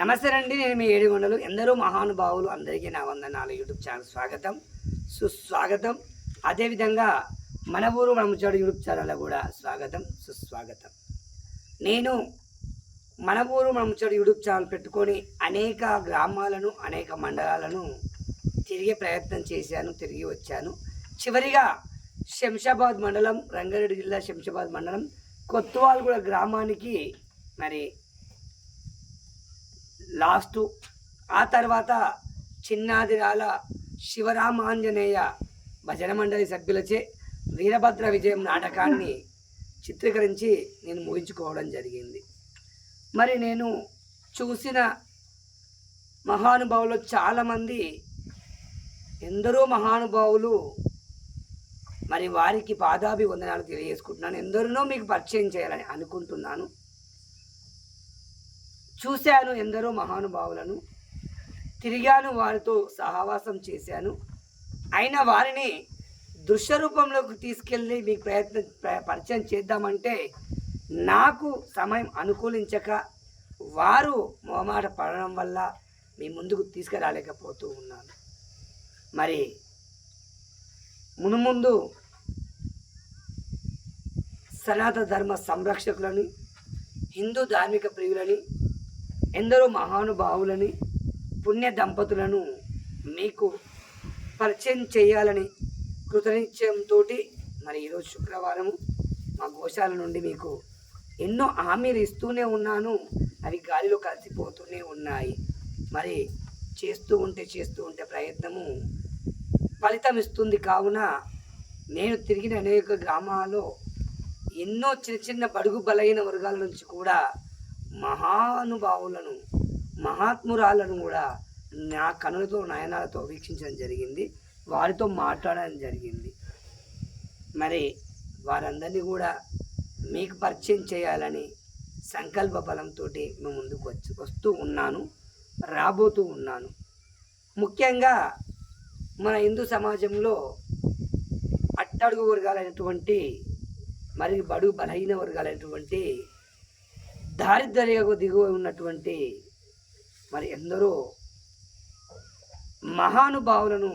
నమస్తే అండి నేను మీ ఏడుగొండలు. ఎందరో మహానుభావులు అందరికీ నా వందనాలు. యూట్యూబ్ ఛానల్ స్వాగతం. సుస్వాగతం. అదేవిధంగా మన ఊరు మన ముచ్చాడు యూట్యూబ్ ఛానల్లో కూడా స్వాగతం సుస్వాగతం. నేను మన ఊరు మన ముచ్చాడు యూట్యూబ్ ఛానల్ పెట్టుకొని అనేక గ్రామాలను అనేక మండలాలను తిరిగే ప్రయత్నం చేశాను తిరిగి వచ్చాను. చివరిగా శంషాబాద్ మండలం రంగారెడ్డి జిల్లా శంషాబాద్ మండలం కొత్తవాల్గూడ గ్రామానికి మరి లాస్ట్. ఆ తర్వాత చిన్నాదిరాల శివరామాంజనేయ భజన మండలి సభ్యులచే వీరభద్ర విజయం నాటకాన్ని చిత్రీకరించి నేను ముగించుకోవడం జరిగింది. మరి నేను చూసిన మహానుభావులు చాలామంది ఎందరో మహానుభావులు మరి వారికి పాదాభి వందనాలు తెలియజేసుకుంటున్నాను. ఎందరినో మీకు పరిచయం చేయాలని అనుకుంటున్నాను. చూశాను ఎందరో మహానుభావులను. తిరిగాను వారితో సహవాసం చేశాను. అయినా వారిని దృశ్యరూపంలోకి తీసుకెళ్ళి మీకు ప్రయత్నం పరిచయం చేద్దామంటే నాకు సమయం అనుకూలించక వారు మొహమాట పడడం వల్ల మీ ముందుకు తీసుకురాలేకపోతూ ఉన్నాను. మరి మునుముందు సనాతన ధర్మ సంరక్షకులని హిందూ ధార్మిక ప్రియులని ఎందరో మహానుభావులని పుణ్య దంపతులను మీకు పరిచయం చేయాలని కృతనిశ్చయంతో మరి ఈరోజు శుక్రవారము మా గోశాల నుండి మీకు ఎన్నో హామీలు ఇస్తూనే ఉన్నాను. అవి గాలిలో కలిసిపోతూనే ఉన్నాయి. మరి చేస్తూ ఉంటే చేస్తూ ఉంటే ప్రయత్నము ఫలితం ఇస్తుంది. కావున నేను తిరిగిన అనేక గ్రామాల్లో ఎన్నో చిన్న చిన్న బడుగు బలైన వర్గాల నుంచి కూడా మహానుభావులను మహాత్మురాలను కూడా నా కనులతో నయనాలతో వీక్షించడం జరిగింది. వారితో మాట్లాడడం జరిగింది. మరి వారందరినీ కూడా మీకు పరిచయం చేయాలని సంకల్ప బలంతో మేము ముందుకు వచ్చి వస్తూ ఉన్నాను రాబోతూ ఉన్నాను. ముఖ్యంగా మన హిందూ సమాజంలో అట్టడుగు వర్గాలైనటువంటి మరియు బడుగు బలహీన వర్గాలైనటువంటి దారిద్ర్యకు దిగువ ఉన్నటువంటి మరి ఎందరో మహానుభావులను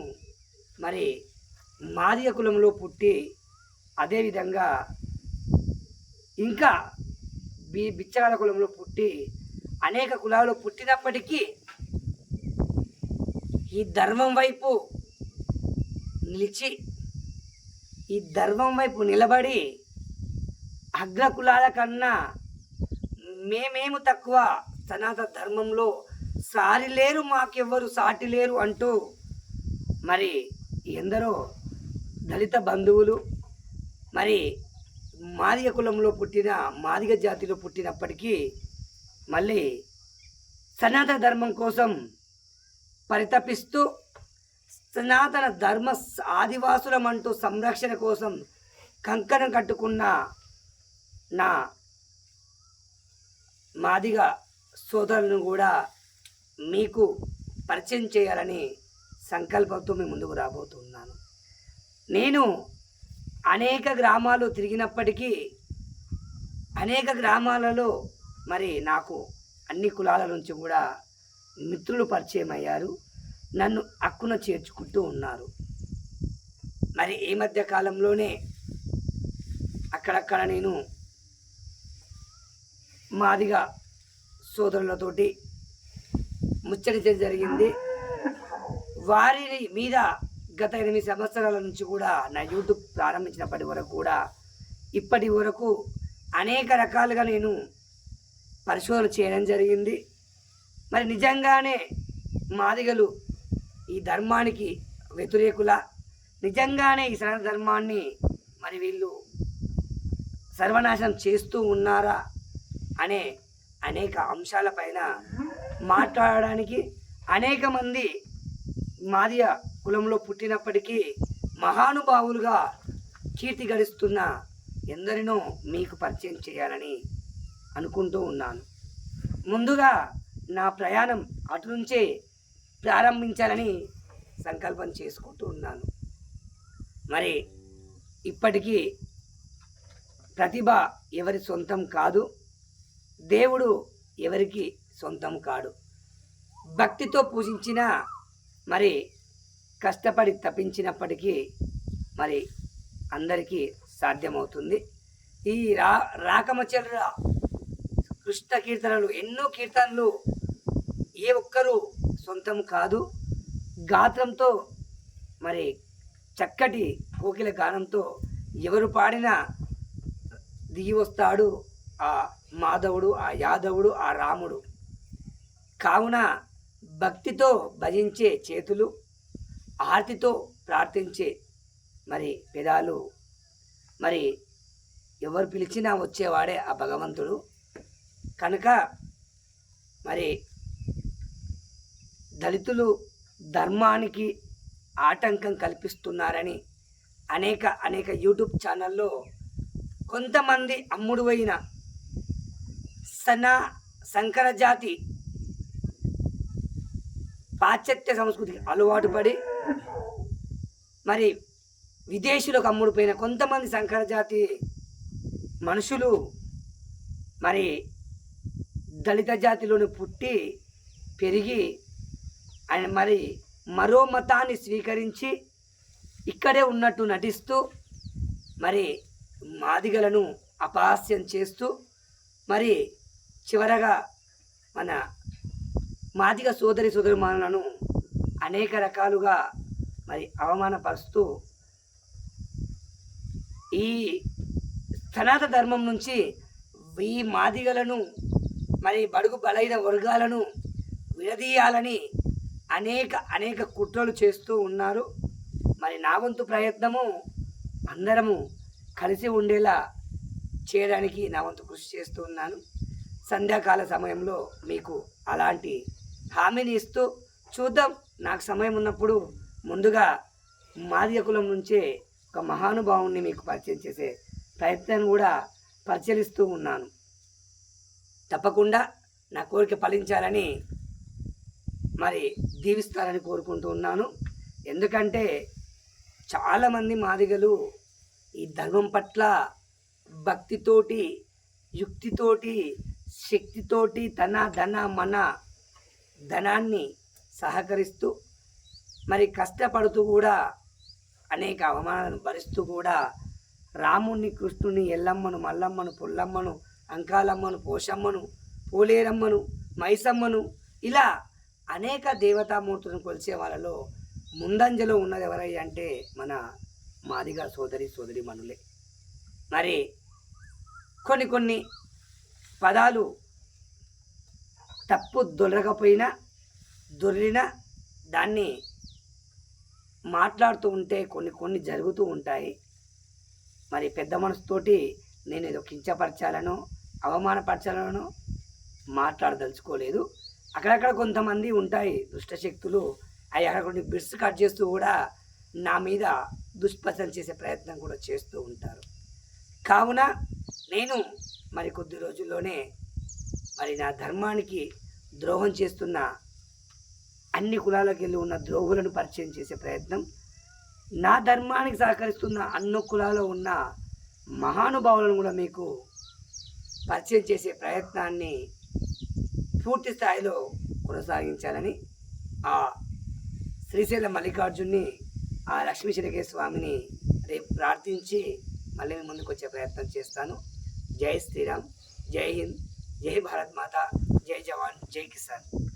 మరి మాదిగ కులంలో పుట్టి అదేవిధంగా ఇంకా బి బిచ్చగాల కులంలో పుట్టి అనేక కులాల్లో పుట్టినప్పటికీ ఈ ధర్మం వైపు నిలిచి ఈ ధర్మం వైపు నిలబడి అగ్ర కులాల కన్నా మేమేము తక్కువ సనాతన ధర్మంలో సారి లేరు మాకెవ్వరు సాటి లేరు అంటూ మరి ఎందరో దళిత బంధువులు మరి మాదిగ కులంలో పుట్టిన మాదిగ జాతిలో పుట్టినప్పటికీ మళ్ళీ సనాతన ధర్మం కోసం పరితపిస్తూ సనాతన ధర్మ ఆదివాసులం అంటూ సంరక్షణ కోసం కంకణం కట్టుకున్న నా మాదిగ సోదరులను కూడా మీకు పరిచయం చేయాలని సంకల్పంతో మీ ముందుకు రాబోతున్నాను. నేను అనేక గ్రామాలు తిరిగినప్పటికీ అనేక గ్రామాలలో మరి నాకు అన్ని కులాల నుంచి కూడా మిత్రులు పరిచయం అయ్యారు. నన్ను అక్కున చేర్చుకుంటూ ఉన్నారు. మరి ఈ మధ్య కాలంలోనే అక్కడక్కడ నేను మాదిగా సోదరులతోటి ముచ్చటించడం జరిగింది. వారి మీద గత ఎనిమిది సంవత్సరాల నుంచి కూడా నా యూట్యూబ్ ప్రారంభించినప్పటి వరకు కూడా ఇప్పటి వరకు అనేక రకాలుగా నేను పరిశోధన చేయడం జరిగింది. మరి నిజంగానే మాదిగలు ఈ ధర్మానికి వ్యతిరేకుల? నిజంగానే ఈ సనాతన ధర్మాన్ని మరి వీళ్ళు సర్వనాశనం చేస్తూ ఉన్నారా? అనే అనేక అంశాలపైన మాట్లాడడానికి అనేక మంది మాదియ కులంలో పుట్టినప్పటికీ మహానుభావులుగా కీర్తి గడిస్తున్న ఎందరినో మీకు పరిచయం చేయాలని అనుకుంటూ ఉన్నాను. ముందుగా నా ప్రయాణం అటు నుంచే ప్రారంభించాలని సంకల్పం చేసుకుంటూ ఉన్నాను. మరి ఇప్పటికీ ప్రతిభ ఎవరి సొంతం కాదు. దేవుడు ఎవరికి సొంతం కాడు. భక్తితో పూజించిన మరి కష్టపడి తప్పించినప్పటికీ మరి అందరికీ సాధ్యమవుతుంది. ఈ రా రాకమచర్ర కృష్ణ కీర్తనలు ఎన్నో కీర్తనలు ఏ ఒక్కరూ సొంతం కాదు. గాత్రంతో మరి చక్కటి కోకిల గానంతో ఎవరు పాడినా దిగి వస్తాడు ఆ మాధవుడు ఆ యాదవుడు ఆ రాముడు. కావున భక్తితో భజించే చేతులు ఆర్తితో ప్రార్థించే మరి పెదాలు మరి ఎవరు పిలిచినా వచ్చేవాడే ఆ భగవంతుడు. కనుక మరి దళితులు ధర్మానికి ఆటంకం కల్పిస్తున్నారని అనేక అనేక యూట్యూబ్ ఛానల్లో కొంతమంది అమ్ముడువైన సన సంకర జాతి పాశ్చాత్య సంస్కృతికి అలవాటు పడి మరి విదేశీయులకు అమ్ముడుపోయిన కొంతమంది సంకర జాతి మనుషులు మరి దళిత జాతిలోని పుట్టి పెరిగి ఆయన మరి మరో మతాన్ని స్వీకరించి ఇక్కడే ఉన్నట్టు నటిస్తూ మరి మాదిగలను అపహాస్యం చేస్తూ మరి చివరగా మన మాదిగ సోదరి సోదరిమానులను అనేక రకాలుగా మరి అవమానపరుస్తూ ఈ సనాతన ధర్మం నుంచి ఈ మాదిగలను మరి బడుగు బలైన వర్గాలను విడదీయాలని అనేక అనేక కుట్రలు చేస్తూ ఉన్నారు. మరి నా వంతు ప్రయత్నము అందరము కలిసి ఉండేలా చేయడానికి నా వంతు కృషి చేస్తూ ఉన్నాను. సంధ్యాకాల సమయంలో మీకు అలాంటి హామీని ఇస్తూ చూద్దాం. నాకు సమయం ఉన్నప్పుడు ముందుగా మాదిగ కులం నుంచే ఒక మహానుభావుని మీకు పరిచయం చేసే ప్రయత్నం కూడా పరిశీలిస్తూ ఉన్నాను. తప్పకుండా నా కోరిక ఫలించాలని మరి దీవిస్తారని కోరుకుంటూ ఉన్నాను. ఎందుకంటే చాలామంది మాదిగలు ఈ ధర్మం పట్ల భక్తితోటి యుక్తితోటి శక్తితోటి తన ధన మన ధనాన్ని సహకరిస్తూ మరి కష్టపడుతూ కూడా అనేక అవమానాలను భరిస్తూ కూడా రాముణ్ణి కృష్ణుని ఎల్లమ్మను మల్లమ్మను పుల్లమ్మను అంకాలమ్మను పోషమ్మను పోలేరమ్మను మైసమ్మను ఇలా అనేక దేవతామూర్తులను కొలిసే వాళ్ళలో ముందంజలో ఉన్నది ఎవరై అంటే మన మాదిగ సోదరి సోదరి మనులే. మరి కొన్ని కొన్ని పదాలు తప్పు దొరకపోయినా దొరిన దాన్ని మాట్లాడుతూ ఉంటే కొన్ని కొన్ని జరుగుతూ ఉంటాయి. మరి పెద్ద మనసుతోటి నేను ఏదో కించపరచాలను అవమానపరచాలను మాట్లాడదలుచుకోలేదు. అక్కడక్కడ కొంతమంది ఉంటాయి దుష్టశక్తులు అవి అక్కడ కొన్ని బిడ్స్ కట్ చేస్తూ కూడా నా మీద దుష్ప్రచన చేసే ప్రయత్నం కూడా చేస్తూ ఉంటారు. కావున నేను మరి కొద్ది రోజుల్లోనే మరి నా ధర్మానికి ద్రోహం చేస్తున్న అన్ని కులాలకు వెళ్ళి ఉన్న ద్రోహులను పరిచయం చేసే ప్రయత్నం నా ధర్మానికి సహకరిస్తున్న అన్ని కులాల్లో ఉన్న మహానుభావులను కూడా మీకు పరిచయం చేసే ప్రయత్నాన్ని పూర్తి స్థాయిలో కొనసాగించాలని ఆ శ్రీశైల మల్లికార్జున్ని ఆ లక్ష్మీ స్వామిని రేపు ప్రార్థించి మళ్ళీ ముందుకు వచ్చే ప్రయత్నం చేస్తాను. जय श्री राम जय हिंद जय भारत माता जय जवान जय किसान।